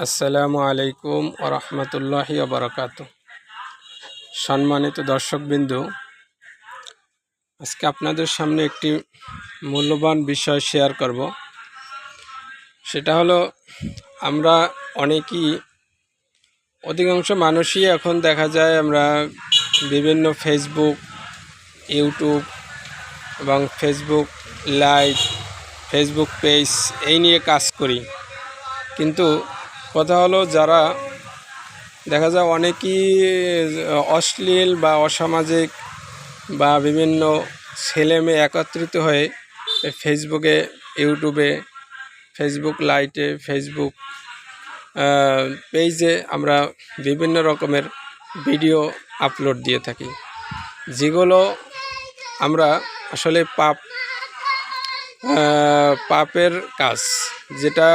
আসসালামু আলাইকুম ওরহমতুল্লাহি বারকাত সম্মানিত দর্শকবিন্দু, আজকে আপনাদের সামনে একটি মূল্যবান বিষয় শেয়ার করব। সেটা হলো, আমরা অনেকেই, অধিকাংশ মানুষই এখন দেখা যায় আমরা বিভিন্ন ফেসবুক ইউটিউব এবং ফেসবুক লাইভ ফেসবুক পেজ এই নিয়ে কাজ করি। কিন্তু কথা হলো যারা, দেখা যায় অনেকেই অশ্লীল বা অসামাজিক বা বিভিন্ন ছেলে মেয়ে একত্রিত হয়ে ফেসবুকে ইউটিউবে ফেসবুক লাইটে ফেসবুক পেজে আমরা বিভিন্ন রকমের ভিডিও আপলোড দিয়ে থাকি। যেগুলো আমরা আসলে পাপ পাপের কাজ, যেটা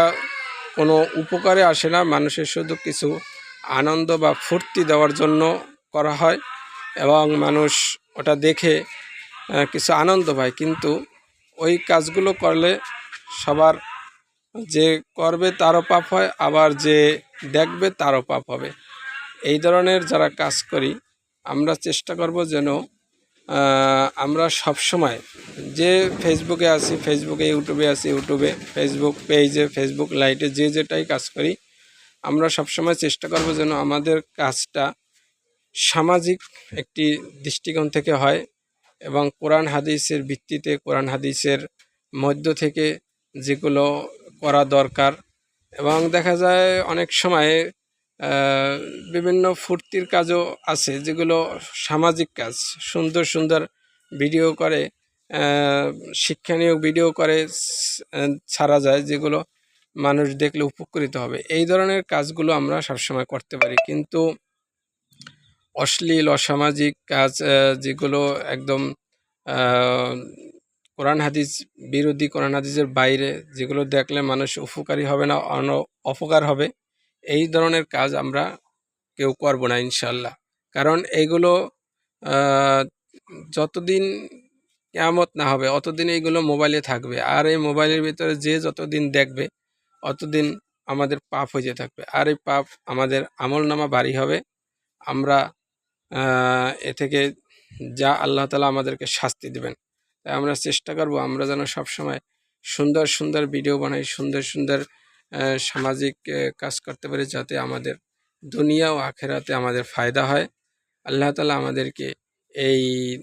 কোনো উপকারে আসে না। মানুষের শুধু কিছু আনন্দ বা ফুর্তি দেওয়ার জন্য করা হয় এবং মানুষ ওটা দেখে কিছু আনন্দ পায়। কিন্তু ওই কাজগুলো করলে সবার যে করবে তারও পাপ হয়, আবার যে দেখবে তারও পাপ হবে। এই ধরনের যারা কাজ করি, আমরা চেষ্টা করব যেন আহ, সব সময় যে ফেসবুকে আছি ফেসবুকে ইউটিউবে আছি ইউটিউবে ফেসবুক পেজে ফেসবুক লাইটে যে যেটাই কাজ করি আমরা সবসময় চেষ্টা করব যেন আমাদের কাজটা সামাজিক একটি দৃষ্টিকোণ থেকে হয় এবং কোরআন হাদিসের ভিত্তিতে কোরআন হাদিসের মধ্য থেকে যেগুলো করা দরকার এবং দেখা যায় অনেক সময় বিভিন্ন ফুর্তির কাজও আছে, যেগুলো সামাজিক কাজ। সুন্দর সুন্দর ভিডিও করে শিক্ষণীয় ভিডিও করে ছাড়া যায়, যেগুলো মানুষ দেখলে উপকৃত হবে। এই ধরনের কাজগুলো আমরা সবসময় করতে পারি। কিন্তু অশ্লীল, অসামাজিক কাজ যেগুলো একদম কোরআন হাদিস, বিরোধী কোরআন হাদিসের বাইরে, যেগুলো দেখলে মানুষ উপকারী হবে না, অন, অপকার হবে। এই ধরনের কাজ আমরা কেউ করব না ইনশাল্লাহ কারণ এইগুলো যতদিন কেয়ামত না হবে, অতদিন এইগুলো মোবাইলে থাকবে। আর এই মোবাইলের ভিতরে যে যতদিন দেখবে, অতদিন আমাদের পাপ হয়ে থাকবে। আর এই পাপ আমাদের আমল নামা বাড়ি হবে। আমরা এ থেকে যা আল্লাহ তালা আমাদেরকে শাস্তি দেবেন, তাই আমরা চেষ্টা করব আমরা যেন সবসময় সুন্দর সুন্দর ভিডিও বানাই, সুন্দর সুন্দর সামাজিক কাজ করতে পারি যাতে আমাদের দুনিয়া ও আখেরাতে আমাদের ফায়দা হয়। আল্লাহ তালা আমাদেরকে এই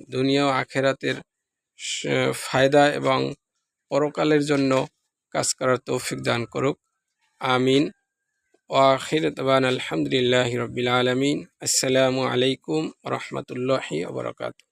দুনিয়া ও আখেরাতের ফায়দা এবং পরকালের জন্য কাজ করার তৌফিক দান করুক। আমিন। ওয়াখির তবান আলহামদুলিল্লাহ রবিল আলমিন। আসসালামু আলাইকুম রহমতুল্লাহি ওবরাকাতু